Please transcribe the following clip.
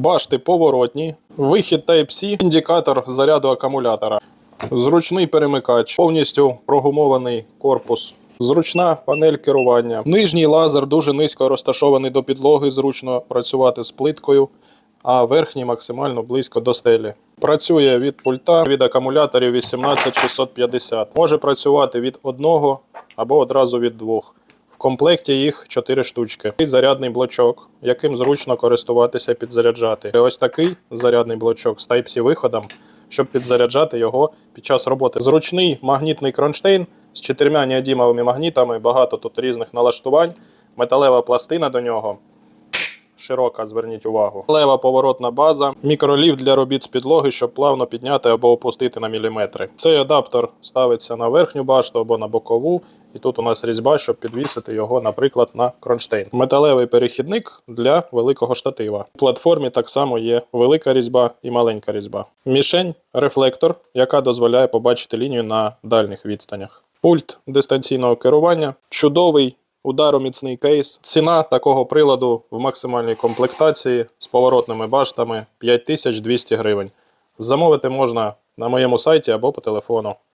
Башти поворотні, вихід Type-C, індикатор заряду акумулятора, зручний перемикач, повністю прогумований корпус. Зручна панель керування. Нижній лазер дуже низько розташований до підлоги, зручно працювати з плиткою, а верхній максимально близько до стелі. Працює від пульта від акумуляторів 18650. Може працювати від одного або одразу від двох. Комплекті їх 4 штучки. І зарядний блочок, яким зручно користуватися підзаряджати. Ось такий зарядний блочок з Type-C виходом, щоб підзаряджати його під час роботи. Зручний магнітний кронштейн з чотирма неодімовими магнітами, багато тут різних налаштувань, металева пластина до нього. Широка, зверніть увагу. Лева поворотна база, мікроліфт для робіт з підлоги, щоб плавно підняти або опустити на міліметри. Цей адаптер ставиться на верхню башту або на бокову, і тут у нас різьба, щоб підвісити його, наприклад, на кронштейн. Металевий перехідник для великого штатива. У платформі так само є велика різьба і маленька різьба. Мішень рефлектор, яка дозволяє побачити лінію на дальніх відстанях. Пульт дистанційного керування, чудовий удароміцний кейс. Ціна такого приладу в максимальній комплектації з поворотними баштами 5200 гривень. Замовити можна на моєму сайті або по телефону.